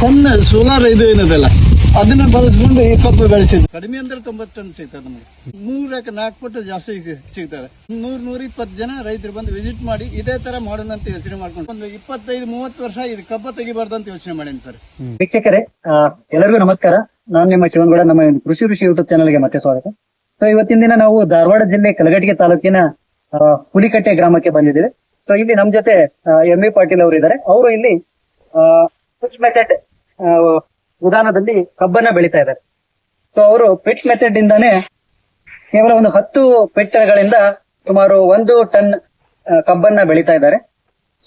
ಸಣ್ಣ ಸೋಲಾರ್ ಇದು ಏನದಲ್ಲ? ಅದನ್ನ ಬಳಸ್ಕೊಂಡು ಈ ಕಬ್ಬು ಬೆಳೆಸಿದ್ರು. ಕಡಿಮೆ ಅಂದ್ರೆ ತೊಂಬತ್ತು ಟನ್ ಸಿಗ್ತದೆ ನಮಗೆ. ಮೂರಕ್ಕೆ ನಾಲ್ಕು ಪಟ್ಟು ಜಾಸ್ತಿ ಸಿಗ್ತಾರೆ ನೂರ್ ನೂರ ಇಪ್ಪತ್ತು ಜನ ರೈತರು ಬಂದು ವಿಸಿಟ್ ಮಾಡಿ ಇದೇ ತರ ಮಾಡೋಣ ಅಂತ ಯೋಚನೆ ಮಾಡ್ಕೊಂಡು ಒಂದು ಇಪ್ಪತ್ತೈದು, ಮೂವತ್ತು ವರ್ಷ ಇದು ಕಬ್ಬ ತೆಗಿಬಾರ್ದಂತ ಅಂತ ಯೋಚನೆ ಮಾಡೀನಿ ಸರ್. ವೀಕ್ಷಕರೇ ಎಲ್ಲರಿಗೂ ನಮಸ್ಕಾರ. ನಾನು ನಿಮ್ಮ ಶಿವನ್ಗೌಡ, ನಮ್ಮ ಕೃಷಿ ಋಷಿ ಯೂಟ್ಯೂಬ್ ಚಾನಲ್ಗೆ ಮತ್ತೆ ಸ್ವಾಗತ. ಸೊ ಇವತ್ತಿನ ದಿನ ನಾವು ಧಾರವಾಡ ಜಿಲ್ಲೆ ಕಲಘಟಗಿ ತಾಲೂಕಿನ ಹುಲಿಕಟ್ಟೆ ಗ್ರಾಮಕ್ಕೆ ಬಂದಿದ್ದೇವೆ. ಸೊ ಇಲ್ಲಿ ನಮ್ ಜೊತೆ ಎಂ ಎ ಪಾಟೀಲ್ ಅವರು ಇದ್ದಾರೆ ಅವರು ಇಲ್ಲಿ ಪಿಚ್ ಮೆಥಡ್ ವಿಧಾನದಲ್ಲಿ ಕಬ್ಬನ್ನ ಬೆಳಿತಾ ಇದ್ದಾರೆ. ಸೊ ಅವರು ಪಿಟ್ ಮೆಥಡ್ ಇಂದಾನೆ ಕೇವಲ ಒಂದು ಹತ್ತು ಪೆಟ್ಟಗಳಿಂದ ಸುಮಾರು ಒಂದು ಟನ್ ಕಬ್ಬನ್ನ ಬೆಳಿತಾ ಇದ್ದಾರೆ.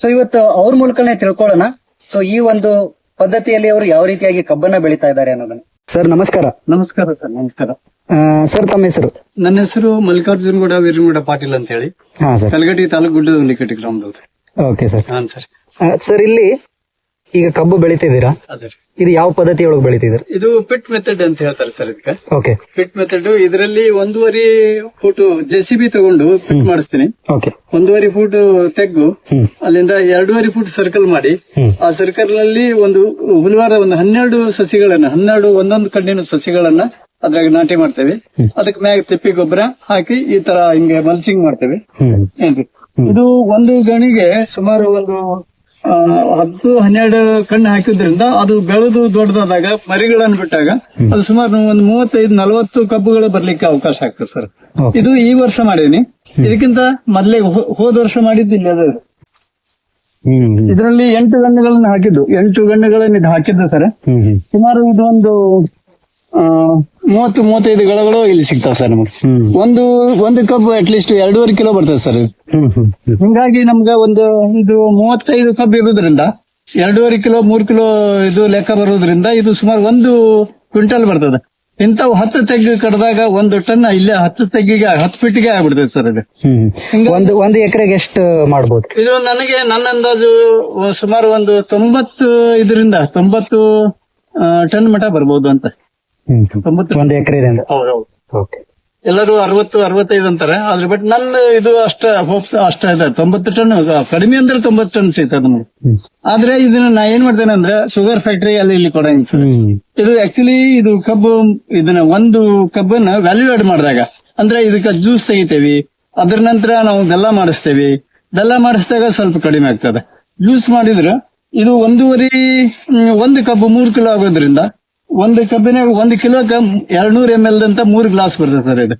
ಸೊ ಇವತ್ತು ಅವ್ರ ಮೂಲಕನೇ ತಿಳ್ಕೊಳ್ಳೋಣ. ಸೊ ಈ ಒಂದು ಪದ್ಧತಿಯಲ್ಲಿ ಅವರು ಯಾವ ರೀತಿಯಾಗಿ ಕಬ್ಬನ್ನ ಬೆಳಿತಾ ಇದ್ದಾರೆ ಅನ್ನೋದನ್ನ. ಸರ್ ನಮಸ್ಕಾರ. ನಮಸ್ಕಾರ ಸರ್ ನಮಸ್ಕಾರ. ಸರ್ ತಮ್ಮ ಹೆಸರು? ನನ್ನ ಹೆಸರು ಮಲ್ಲಿಕಾರ್ಜುನ್ ಗೌಡ ವೀರಗೌಡ ಪಾಟೀಲ್ ಅಂತ ಹೇಳಿ. ಕಲಗಟ್ಟಿ ತಾಲೂಕು ಗುಡ್ಡದ ನಿಕಟ ಗ್ರಾಮದವ್ರು. Okay sir. ಸರ್. ಸರ್ ಇಲ್ಲಿ ಈಗ ಕಬ್ಬು ಬೆಳಿತಿದ್ದೀರಾ? ಅದೇ ರೀ. ಇದು ಯಾವ ಪದ್ಧತಿ ಒಳಗೆ ಬೆಳಿತಿದ್ದೀರಾ? ಇದು ಪಿಟ್ ಮೆಥಡ್ ಅಂತ ಹೇಳ್ತಾರೆ ಸರ್ ಇದಕ್ಕೆ. ಓಕೆ ಫಿಟ್ ಮೆಥಡ್ ಇದರಲ್ಲಿ ಒಂದೂವರೆ ಫೂಟ್ ಜೆಸಿಬಿ ತಗೊಂಡು ಫಿಟ್ ಮಾಡಿಸ್ತೀನಿ. ಓಕೆ ಒಂದೂವರೆ ಫೂಟ್ ತೆಗ್ಗು ಹ್ಮ್. ಅಲ್ಲಿಂದ ಎರಡೂವರೆ ಫೂಟ್ ಸರ್ಕಲ್ ಮಾಡಿ ಹ್ಮ್. ಆ ಸರ್ಕಲ್ನಲ್ಲಿ ಒಂದು ಹುಲ್ವಾರ ಒಂದು ಹನ್ನೆರಡು ಸಸಿಗಳನ್ನ ಹನ್ನೆರಡು ಒಂದೊಂದು ಕಣ್ಣಿನ ಸಸಿಗಳನ್ನ ಅದ್ರಾಗ ನಾಟಿ ಮಾಡ್ತೇವೆ. ಅದಕ್ಕೆ ಮ್ಯಾಗ ತಿಪ್ಪಿ ಗೊಬ್ಬರ ಹಾಕಿ ಈ ತರ ಹಿಂಗೆ ಮಲ್ಚಿಂಗ್ ಮಾಡ್ತೇವೆ. ಹ್ಮ್. ಏನ್ರಿ? ಇದು ಒಂದು ಗಣಿಗೆ ಸುಮಾರು ಒಂದು ಹತ್ತು ಹನ್ನೆರಡು ಕಣ್ಣು ಹಾಕಿದ್ರಿಂದ ಅದು ಬೆಳೆದು ದೊಡ್ಡದಾದಾಗ ಮರಿಗಳನ್ನು ಬಿಟ್ಟಾಗ ಅದು ಸುಮಾರು ಒಂದು ಮೂವತ್ತೈದು ನಲವತ್ತು ಕಬ್ಬುಗಳು ಬರ್ಲಿಕ್ಕೆ ಅವಕಾಶ ಆಗ್ತದೆ ಸರ್. ಇದು ಈ ವರ್ಷ ಮಾಡೀನಿ ಇದಕ್ಕಿಂತ ಮೊದಲೇ ಹೋದ ವರ್ಷ ಮಾಡಿದ್ದಿಲ್ಲ ಅದು. ಇದರಲ್ಲಿ ಎಂಟು ಗಣ್ಣುಗಳನ್ನ ಹಾಕಿದ್ದು. ಎಂಟು ಗಣ್ಣುಗಳನ್ನ ಇದು ಹಾಕಿದ್ದು ಸರ್. ಸುಮಾರು ಇದು ಒಂದು ಮೂವತ್ತು ಮೂವತ್ತೈದು ಗಳಗಳು ಇಲ್ಲಿ ಸಿಗ್ತಾವ ಸರ್ ನಮಗೆ. ಒಂದು ಒಂದು ಕಪ್ ಅಟ್ ಲೀಸ್ಟ್ ಎರಡೂವರೆ ಕಿಲೋ ಬರ್ತದೆ ಸರ್ ಹಿಂಗಾಗಿ ನಮ್ಗೆ ಒಂದು ಇದು ಮೂವತ್ತೈದು ಕಬ್ ಇರೋದ್ರಿಂದ ಎರಡೂವರೆ ಕಿಲೋ ಮೂರ್ ಕಿಲೋ ಇದು ಲೆಕ್ಕ ಬರೋದ್ರಿಂದ ಇದು ಸುಮಾರು ಒಂದು ಕ್ವಿಂಟಲ್ ಬರ್ತದೆ. ಇಂಥವು ಹತ್ತು ತೆಗ್ಗು ಕಡ್ದಾಗ ಒಂದು ಟನ್ ಇಲ್ಲೇ ಹತ್ತು ತೆಗ್ಗಿಗೆ ಹತ್ತು ಫೀಟಿಗೆ ಆಗ್ಬಿಡ್ತದೆ ಸರ್ ಅದು ಒಂದು ಒಂದು ಎಕರೆಗೆ ಎಷ್ಟು ಮಾಡ್ಬೋದು? ಇದು ನನಗೆ ನನ್ನ ಅಂದಾಜು ಸುಮಾರು ಒಂದು ತೊಂಬತ್ತು ಇದರಿಂದ ತೊಂಬತ್ತು ಟನ್ ಮಟ ಬರ್ಬೋದು ಅಂತ. ಒಂದು ಎಕರೆ ಹೌದೌದು. ಎಲ್ಲರೂ ಅರವತ್ತು ಅರವತ್ತೈದು ಅಂತಾರೆ ಆದ್ರೆ ಬಟ್ ನನ್ನ ಇದು ಅಷ್ಟ ಹೋಪ್ಸ್ ಅಷ್ಟ ಇದೆ. ತೊಂಬತ್ತು ಟನ್ ಕಡಿಮೆ ಅಂದ್ರೆ ತೊಂಬತ್ತು ಟನ್ ಸಿಗ್ತದೆ ನಮ್ಗೆ. ಆದ್ರೆ ಇದನ್ನ ನಾ ಏನ್ ಮಾಡ್ತೇನೆ ಅಂದ್ರೆ ಶುಗರ್ ಫ್ಯಾಕ್ಟರಿ ಅಲ್ಲಿ ಇಲ್ಲಿ ಕೊಡಂಗ್ ಸರ್ ಇದು ಆಕ್ಚುಲಿ ಇದು ಕಬ್ಬು ಇದನ್ನ ಒಂದು ಕಬ್ಬನ್ನ ವ್ಯಾಲ್ಯೂ ಆಡ್ ಮಾಡಿದಾಗ ಅಂದ್ರೆ ಇದಕ್ಕೆ ಜ್ಯೂಸ್ ತೆಗಿತೇವಿ ಅದ್ರ ನಂತರ ನಾವು ಬೆಲ್ಲ ಮಾಡಿಸ್ತೇವಿ. ಬೆಲ್ಲ ಮಾಡಿಸಿದಾಗ ಸ್ವಲ್ಪ ಕಡಿಮೆ ಆಗ್ತದೆ. ಜ್ಯೂಸ್ ಮಾಡಿದ್ರೆ ಇದು ಒಂದೂವರೆ ಒಂದು ಕಬ್ಬು ಮೂರು ಕಿಲೋ ಆಗೋದ್ರಿಂದ ಒಂದು ಕಬ್ಬಿನ ಒಂದು ಕಿಲೋಕ್ಕೆ ಎರಡ್ನೂರ ಎಂ ಎಲ್ ಅಂತ ಮೂರು ಗ್ಲಾಸ್ ಬರ್ತದೆ ಸರ್ ಇದು.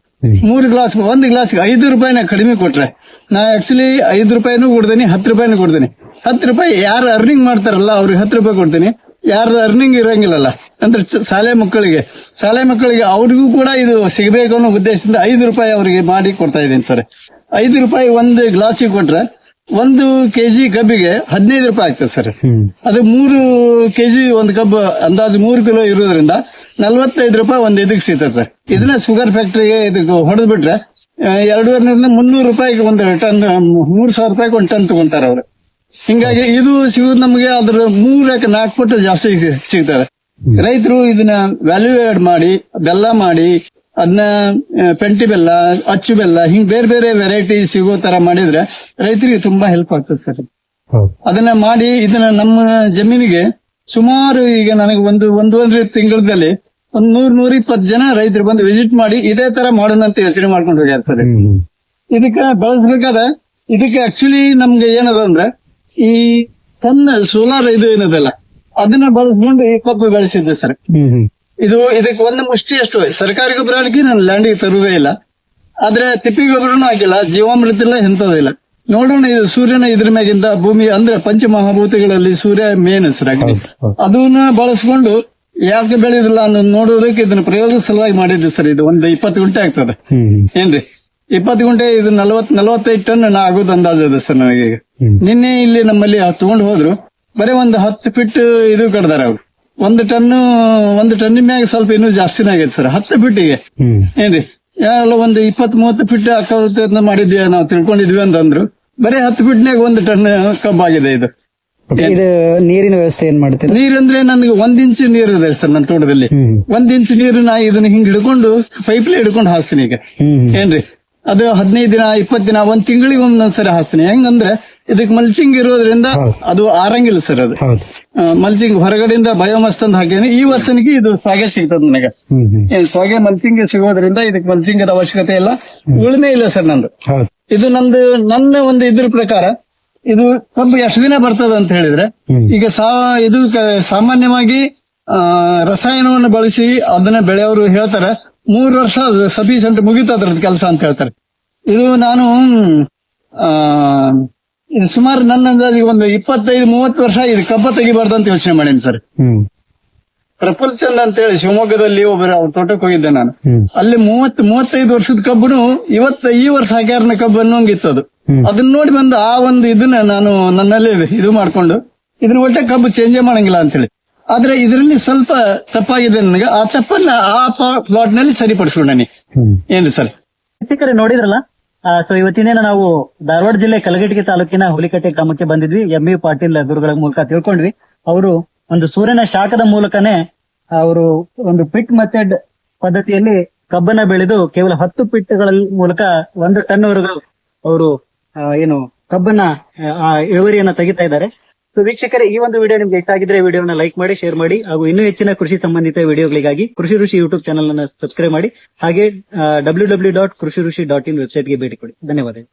ಮೂರ್ ಗ್ಲಾಸ್ ಒಂದು ಗ್ಲಾಸ್ಗೆ ಐದು ರೂಪಾಯಿನ ಕಡಿಮೆ ಕೊಟ್ರೆ ನಾ ಆಕ್ಚುಲಿ ಐದು ರೂಪಾಯಿನೂ ಕೊಡ್ತೀನಿ ಹತ್ತು ರೂಪಾಯಿನೂ ಕೊಡ್ತೀನಿ. ಹತ್ತು ರೂಪಾಯಿ ಯಾರು ಅರ್ನಿಂಗ್ ಮಾಡ್ತಾರಲ್ಲ ಅವ್ರಿಗೆ ಹತ್ತು ರೂಪಾಯಿ ಕೊಡ್ತೀನಿ. ಯಾರು ಅರ್ನಿಂಗ್ ಇರಂಗಿಲ್ಲಲ್ಲ. ಅಂದ್ರೆ ಶಾಲೆ ಮಕ್ಕಳಿಗೆ ಶಾಲೆ ಮಕ್ಕಳಿಗೆ ಅವ್ರಿಗೂ ಕೂಡ ಇದು ಸಿಗಬೇಕು ಅನ್ನೋ ಉದ್ದೇಶದಿಂದ ಐದು ರೂಪಾಯಿ ಅವರಿಗೆ ಮಾಡಿ ಕೊಡ್ತಾ ಇದ್ದೀನಿ ಸರ್. ಐದು ರೂಪಾಯಿ ಒಂದು ಗ್ಲಾಸಿಗೆ ಕೊಟ್ರೆ ಒಂದು ಕೆಜಿ ಕಬ್ಬಿಗೆ ಹದಿನೈದು ರೂಪಾಯಿ ಆಗ್ತದೆ ಸರ್. ಅದು ಮೂರು ಕೆಜಿ ಒಂದು ಕಬ್ಬು ಅಂದಾಜು ಮೂರು ಕಿಲೋ ಇರೋದ್ರಿಂದ ನಲ್ವತ್ತೈದು ರೂಪಾಯಿ ಒಂದು ಇದಕ್ಕೆ ಸಿಗ್ತದೆ ಸರ್. ಇದನ್ನ ಶುಗರ್ ಫ್ಯಾಕ್ಟ್ರಿಗೆ ಇದಕ್ಕೆ ಹೊಡೆದ್ ಬಿಟ್ರೆ ಎರಡೂವರೆಯಿಂದ ಮುನ್ನೂರು ರೂಪಾಯಿಗೆ ಒಂದು ಟನ್ ಮೂರ್ ಸಾವಿರ ರೂಪಾಯಿಗೆ ಒಂದು ಟನ್ ತಗೊಂತಾರೆ ಅವರು. ಹಿಂಗಾಗಿ ಇದು ಸಿಗೋದು ನಮಗೆ ಅದ್ರ ಮೂರಕ್ಕೆ ನಾಲ್ಕು ಪಟ್ಟು ಜಾಸ್ತಿ ಸಿಗ್ತಾರೆ ಸಿಗ್ತದೆ ರೈತರು ಇದನ್ನ ವ್ಯಾಲ್ಯೂ ಆಡ್ ಮಾಡಿ ಬೆಲ್ಲ ಮಾಡಿ ಅದನ್ನ ಪೆಂಟಿ ಬೆಲ್ಲ ಅಚ್ಚು ಬೆಲ್ಲ ಹಿಂಗ್ ಬೇರೆ ಬೇರೆ ವೆರೈಟಿ ಸಿಗೋ ತರ ಮಾಡಿದ್ರೆ ರೈತರಿಗೆ ತುಂಬಾ ಹೆಲ್ಪ್ ಆಗ್ತದೆ ಸರ್. ಅದನ್ನ ಮಾಡಿ ಇದನ್ನ ನಮ್ಮ ಜಮೀನಿಗೆ ಸುಮಾರು ಈಗ ನನಗೆ ಒಂದು ಒಂದೂವರೆ ತಿಂಗಳಲ್ಲಿ ಒಂದ್ ನೂರ್ ನೂರ ಇಪ್ಪತ್ತು ಜನ ರೈತರು ಬಂದು ವಿಸಿಟ್ ಮಾಡಿ ಇದೇ ತರ ಮಾಡೋಣ ಅಂತ ಯೋಚನೆ ಮಾಡ್ಕೊಂಡು ಹೋಗ್ಯಾರ ಸರ್. ಇದಕ್ಕ ಹ್ಮ್. ಇದಕ್ಕೆ ಆಕ್ಚುಲಿ ನಮ್ಗೆ ಏನದ ಅಂದ್ರೆ ಈ ಸಣ್ಣ ಸೋಲಾರ್ ಇದು ಏನದಲ್ಲ ಅದನ್ನ ಬಳಸ್ಕೊಂಡು ಈ ಕಬ್ಬು ಬೆಳೆಸಿದ್ದೆ ಸರ್. ಇದು ಇದಕ್ಕೆ ಒಂದು ಮುಷ್ಟಿ ಅಷ್ಟು. ಸರ್ಕಾರಿ ಗೊಬ್ಬರ ಹಾಕಿ ನಾನು ಲ್ಯಾಂಡಿಗೆ ತರುವುದೇ ಇಲ್ಲ. ಆದ್ರೆ ತಿಪ್ಪಿ ಗೊಬ್ಬರನು ಹಾಕಿಲ್ಲ ಜೀವಾಮೃತ ಇಲ್ಲ ಎಂತದೂ ಇಲ್ಲ. ನೋಡೋಣ ಇದು ಸೂರ್ಯನ ಇದ್ರ ಮ್ಯಾಗಿಂದ ಭೂಮಿ ಅಂದ್ರೆ ಪಂಚಮಹಾಭೂತಗಳಲ್ಲಿ ಸೂರ್ಯ ಮೇನ್ ಹೆಸರಾಗಿದೆ. ಅದನ್ನ ಬಳಸ್ಕೊಂಡು ಯಾಕೆ ಬೆಳೆದಿಲ್ಲ ಅನ್ನೋದು ನೋಡೋದಕ್ಕೆ ಇದನ್ನ ಪ್ರಯೋಗ ಸಲುವಾಗಿ ಮಾಡಿದ್ದೆ ಸರ್ ಇದು. ಒಂದು ಇಪ್ಪತ್ತು ಗುಂಟೆ ಆಗ್ತದೆ. ಏನ್ರಿ? ಇಪ್ಪತ್ತು ಗುಂಟೆ ಇದು ನಲವತ್ ನಲವತ್ತೈದು ಟನ್ ನಾ ಆಗೋದು ಅಂದಾಜ ಇದೆ ಸರ್ ನನಗೆ ನಿನ್ನೆ ಇಲ್ಲಿ ನಮ್ಮಲ್ಲಿ ತಗೊಂಡು ಹೋದ್ರು. ಬರೀ ಒಂದು ಹತ್ತು ಫಿಟ್ ಇದು ಕಡ್ದಾರ ಅವ್ರು. ಒಂದು ಟನ್ ಒಂದು ಟನ್ ಮ್ಯಾಗ ಸ್ವಲ್ಪ ಇನ್ನೂ ಜಾಸ್ತಿನೇ ಆಗೈತೆ ಸರ್. ಹತ್ತು ಫೀಟಿಗೆ. ಏನ್ರಿ? ಯಾವ ಒಂದು ಇಪ್ಪತ್ ಮೂವತ್ತು ಫಿಟ್ ಅಕ್ಕ ಮಾಡಿದ್ವಿ ನಾವು ತಿಳ್ಕೊಂಡಿದ್ವಿ ಅಂತಂದ್ರು ಬರೀ ಹತ್ತು ಫೀಟ್ನಾಗ ಒಂದು ಟನ್ ಕಬ್ಬಾಗಿದೆ ಇದು. ಇದು ನೀರಿನ ವ್ಯವಸ್ಥೆ ಏನ್ ಮಾಡ್ತೀರಾ? ನೀರಂದ್ರೆ ನನಗೆ ಒಂದ್ ಇಂಚ್ ನೀರ್ ಇದೆ ಸರ್ ನನ್ನ ತೋಟದಲ್ಲಿ. ಒಂದ್ ಇಂಚ್ ನೀರು ನಾ ಇದನ್ನ ಹಿಂಗ್ ಹಿಡ್ಕೊಂಡು ಪೈಪ್ಲೆ ಹಿಡ್ಕೊಂಡು ಹಾಸ್ತೀನಿ ಈಗ. ಏನ್ರಿ? ಅದು ಹದಿನೈದು ದಿನ ಇಪ್ಪತ್ ದಿನ ಒಂದ್ ತಿಂಗಳಿಗೆ ಒಂದೊಂದ್ಸರಿ ಹಾಸ್ತೀನಿ. ಹೆಂಗಂದ್ರೆ ಇದಕ್ಕೆ ಮಲ್ಚಿಂಗ್ ಇರೋದ್ರಿಂದ ಅದು ಆರಂಗಿಲ್ಲ ಸರ್ ಅದು. ಮಲ್ಚಿಂಗ್ ಹೊರಗಡೆಯಿಂದ ಬಯೋಮಸ್ತ್ ತಂದು ಹಾಕೇನಿ ಈ ವರ್ಷನಿಗೆ ಇದು ಸ್ವಾಗೆ ಸಿಗ್ತದ ನನಗೆ. ಸ್ವಾಗೆ ಮಲ್ಚಿಂಗ್ ಸಿಗೋದ್ರಿಂದ ಇದಕ್ಕೆ ಮಲ್ಚಿಂಗ್ ಅವಶ್ಯಕತೆ ಇಲ್ಲ. ಉಳುಮೆ ಇಲ್ಲ ಸರ್ ನಂದು. ಇದು ನಂದು ನನ್ನ ಒಂದು ಇದ್ರ ಪ್ರಕಾರ ಇದು ಕಬ್ಬು ಎಷ್ಟು ದಿನ ಬರ್ತದ ಅಂತ ಹೇಳಿದ್ರೆ ಈಗ ಸಾ ಇದು ಸಾಮಾನ್ಯವಾಗಿ ರಸಾಯನವನ್ನು ಬಳಸಿ ಅದನ್ನ ಬೆಳೆಯವರು ಹೇಳ್ತಾರೆ ಮೂರು ವರ್ಷ ಸಫಿಶಿಯಂಟ್ ಮುಗಿತ ಅದ್ರದ್ದು ಕೆಲಸ ಅಂತ ಹೇಳ್ತಾರೆ. ಇದು ನಾನು ಆ ಇದು ಸುಮಾರು ನನ್ನ ಅಂದಾಜಿಗೆ ಒಂದು ಇಪ್ಪತ್ತೈದು ಮೂವತ್ತು ವರ್ಷ ಇದು ಕಬ್ಬ ತೆಗಿಬಾರ್ದು ಅಂತ ಯೋಚನೆ ಮಾಡೀನಿ ಸರ್. ಹ್ಮ್. ಪ್ರಫುಲ್ ಚಂದ್ ಅಂತ ಹೇಳಿ ಶಿವಮೊಗ್ಗದಲ್ಲಿ ಒಬ್ಬರ ಅವ್ರ ತೋಟಕ್ಕೆ ಹೋಗಿದ್ದೆ ನಾನು. ಅಲ್ಲಿ ಮೂವತ್ ಮೂವತ್ತೈದು ವರ್ಷದ ಕಬ್ಬನು ಇವತ್ತ ಈ ವರ್ಷ ಹಾಕ್ಯಾರನ ಕಬ್ಬು ಹಂಗಿತ್ತು ಅದು ಅದನ್ನ ನೋಡಿ ಬಂದು ಆ ಒಂದು ಇದನ್ನ ನಾನು ನನ್ನಲ್ಲಿ ಇದು ಮಾಡ್ಕೊಂಡು ಇದ್ರ ಒಟ್ಟೆ ಕಬ್ಬು ಚೇಂಜ್ ಮಾಡಂಗಿಲ್ಲ ಅಂತೇಳಿ. ಆದ್ರೆ ಇದರಲ್ಲಿ ಸ್ವಲ್ಪ ತಪ್ಪಾಗಿದೆ ನನಗೆ. ಆ ತಪ್ಪನ್ನ ಆ ಪ್ಲಾಟ್ನಲ್ಲಿ ಸರಿಪಡಿಸ್ಕೊಂಡಿ ಏನ್ರಿ ಏನು ಸರ್ ನೋಡಿದ್ರಲ್ಲ? ಸೊ ಇವತ್ತಿನ ನಾವು ಧಾರವಾಡ ಜಿಲ್ಲೆ ಕಲಗಟಗಿ ತಾಲೂಕಿನ ಹುಲಿಕಟ್ಟೆ ಗ್ರಾಮಕ್ಕೆ ಬಂದಿದ್ವಿ. ಎಂ ಬಿ ಪಾಟೀಲ್ ಗುರುಗಳ ಮೂಲಕ ತಿಳ್ಕೊಂಡ್ವಿ. ಅವರು ಒಂದು ಸೂರ್ಯನ ಶಾಖದ ಮೂಲಕನೇ ಅವರು ಒಂದು ಪಿಟ್ ಮೆಥಡ್ ಪದ್ಧತಿಯಲ್ಲಿ ಕಬ್ಬನ್ನ ಬೆಳೆದು ಕೇವಲ ಹತ್ತು ಪಿಟ್ಗಳ ಮೂಲಕ ಒಂದು ಟನ್ ಅವರು ಏನು ಕಬ್ಬನ್ನ ಇಳುವರಿಯನ್ನ ತೆಗಿತಾ ಇದ್ದಾರೆ. ಸೊ ವೀಕ್ಷಕರೇ, ಈ ಒಂದು ವಿಡಿಯೋ ನಿಮ್ಗೆ ಇಷ್ಟ ಆಗಿದ್ರೆ ವಿಡಿಯೋನ ಲೈಕ್ ಮಾಡಿ ಶೇರ್ ಮಾಡಿ, ಹಾಗೂ ಇನ್ನೂ ಹೆಚ್ಚಿನ ಕೃಷಿ ಸಂಬಂಧಿತ ವಿಡಿಯೋಗಳಿಗಾಗಿ ಕೃಷಿ ಋಷಿ ಯೂಟ್ಯೂಬ್ ಚಾನಲ್ ಅನ್ನು ಸಬ್ಸ್ಕ್ರೈಬ್ ಮಾಡಿ, ಹಾಗೆ ಡಬ್ಲ್ಯೂ ಡಬ್ಲ್ಯೂ ಡಾಟ್ ಕೃಷಿ ಋಷಿ ಡಾಟ್ ಇನ್ ವೆಬ್ಸೈಟ್ಗೆ ಭೇಟಿ ಕೊಡಿ. ಧನ್ಯವಾದಗಳು.